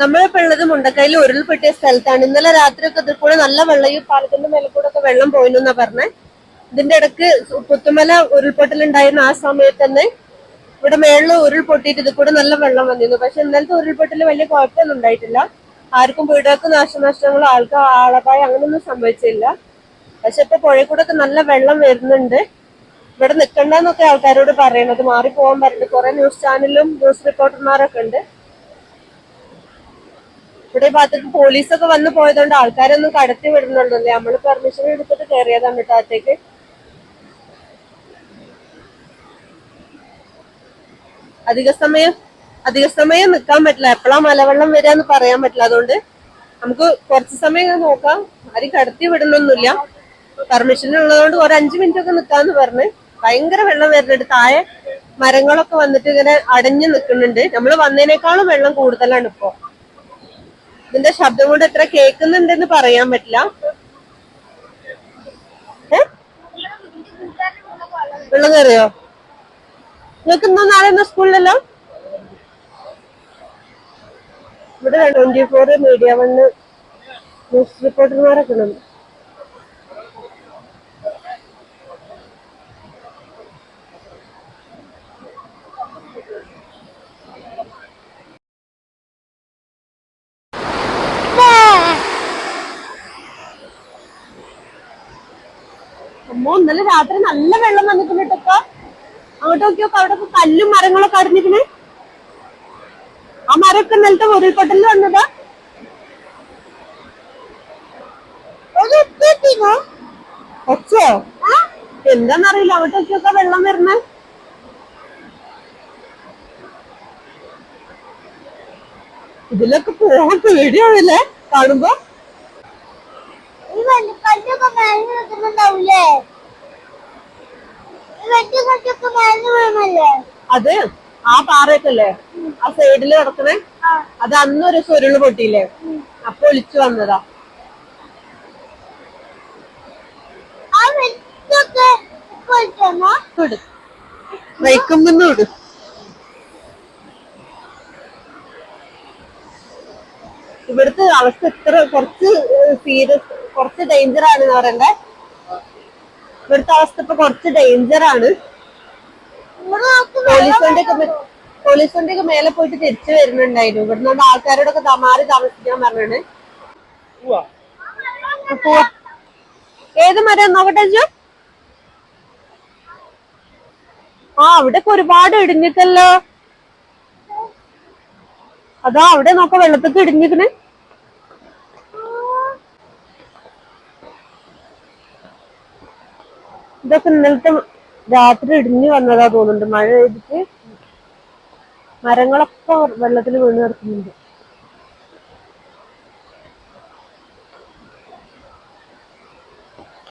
നമ്മളിപ്പോ ഉള്ളത് ഉരുൾപൊട്ടിയ സ്ഥലത്താണ്. ഇന്നലെ രാത്രിയൊക്കെ ഇതിൽ നല്ല വെള്ളം ഈ പാലത്തിന്റെ മേലെ കൂടെ ഒക്കെ വെള്ളം പോയിരുന്നു എന്നാ പറഞ്ഞേ. ഇതിന്റെ ഇടയ്ക്ക് പുത്തുമല ഉരുൾപൊട്ടൽ ഉണ്ടായിരുന്ന ആ സമയത്ത് തന്നെ. ഇവിടെ മേളിൽ ഉരുൾപൊട്ടിയിട്ട് ഇതിൽ കൂടെ നല്ല വെള്ളം വന്നിരുന്നു. പക്ഷെ ഇന്നലത്തെ ഉരുൾപൊട്ടൽ വലിയ കുഴപ്പമൊന്നും ഉണ്ടായിട്ടില്ല. ആർക്കും വീടുകൾക്ക് നാശനഷ്ടങ്ങളോ ആൾക്കാർ ആളപായം അങ്ങനെയൊന്നും സംഭവിച്ചില്ല. പക്ഷെ ഇപ്പൊ പുഴയിൽ ഒക്കെ നല്ല വെള്ളം വരുന്നുണ്ട്. ഇവിടെ നിൽക്കണ്ടെന്നൊക്കെ ആൾക്കാരോട് പറയണത്. മാറി പറഞ്ഞിട്ട് കുറെ ന്യൂസ് ചാനലും ന്യൂസ് റിപ്പോർട്ടർമാരൊക്കെ ഉണ്ട്. ഇവിടെ ഭാഗത്തേക്ക് പോലീസൊക്കെ വന്നു പോയതുകൊണ്ട് ആൾക്കാരൊന്നും കടത്തി വിടുന്നുണ്ടല്ലേ നമ്മൾ പെർമിഷൻ എടുത്തിട്ട് കയറിയതാണ് കേട്ടോ അകത്തേക്ക്. അധിക സമയം അധിക സമയം നിൽക്കാൻ പറ്റില്ല. എപ്പോഴാ മലവെള്ളം വരിക പറയാൻ പറ്റില്ല. അതുകൊണ്ട് നമുക്ക് കുറച്ച് സമയം നോക്കാം. ആരും കടത്തി വിടണമൊന്നുമില്ല പെർമിഷൻ ഉള്ളതുകൊണ്ട് ഒരു അഞ്ചു മിനിറ്റ് ഒക്കെ നിൽക്കാന്ന് പറഞ്ഞ് ഭയങ്കര വെള്ളം വരുന്നുണ്ട്. താഴെ മരങ്ങളൊക്കെ വന്നിട്ട് ഇങ്ങനെ അടഞ്ഞു നിൽക്കുന്നുണ്ട് നമ്മൾ വന്നതിനേക്കാളും വെള്ളം കൂടുതലാണ് ഇപ്പോ. ഇതിന്റെ ശബ്ദം കൊണ്ട് എത്ര കേൾക്കുന്നുണ്ടെന്ന് പറയാൻ പറ്റില്ല? വെള്ളം കയറിയോ നിങ്ങൾക്ക് ഇന്നോ നാളെ ഒന്നും സ്കൂളിലല്ലോ? ഇവിടെ twenty four media one news റിപ്പോർട്ടർമാരൊക്കെ ഉണ്ട്. അമ്മോ ഇന്നലെ രാത്രി നല്ല വെള്ളം വന്നിട്ടുണ്ട് കേട്ടോ അങ്ങോട്ട് നോക്കിയൊക്കെ അവിടെ കല്ലും മരങ്ങളൊക്കെ അടിഞ്ഞിരിക്കണേ ആ മരമൊക്കെ ഇന്നലത്തെ ഉരുൾപൊട്ടലിൽ വന്നതാ. എന്താന്നറിയില്ല അവിടെ നോക്കിയൊക്കെ വെള്ളം വരണേ ഇതിലൊക്കെ പോകാൻ പേടിയാവില്ലേ കാണുമ്പോ ഈ വെള്ളിക്കല്ലൊക്കെ മേലെ നിൽക്കുന്നുണ്ടാവൂലേ ഈ വെട്ടിക്കല്ലൊക്കെ മേലെ വീണല്ലേ അത് ആ പാറയൊക്കെല്ലേ ആ സൈഡിൽ കിടക്കണേ അത് അന്നൊരു ചുരുൾ പൊട്ടിയില്ലേ? അപ്പൊ ഒളിച്ചു വന്നതാ. വൈക്കുമ്പോ വിട് ഇവിടുത്തെ അവസ്ഥ ഇത്ര കുറച്ച് സീരിയസ് കുറച്ച് ഡേഞ്ചർ ആണ് എന്ന് പറയണ്ടേ? ഇവിടുത്തെ അവസ്ഥ ഇപ്പൊ കുറച്ച് ഡേഞ്ചർ ആണ്. പോലീസിന്റെ പോലീസ് വണ്ടി ഒക്കെ മേലെ പോയിട്ട് തിരിച്ചു വരുന്നുണ്ടായിരുന്നു. ഇവിടുന്ന് ആൾക്കാരോടൊക്കെ മാറി താമസിക്കാൻ പറഞ്ഞാണ്. ഏത് മരം നോക്കട്ടെ അജു? ആ അവിടെ ഒരുപാട് ഇടിഞ്ഞിട്ടല്ലോ. അതാ അവിടെ നോക്ക വെള്ളത്തൊക്കെ ഇടിഞ്ഞിക്കണ് ഇതൊക്കെ ഇന്നലത്തെ രാത്രി ഇടിഞ്ഞു വന്നതാ തോന്നുന്നുണ്ട്. മഴ പെയ്തിട്ട് മരങ്ങളൊക്കെ വെള്ളത്തിൽ വീണ് കിടക്കുന്നുണ്ട്.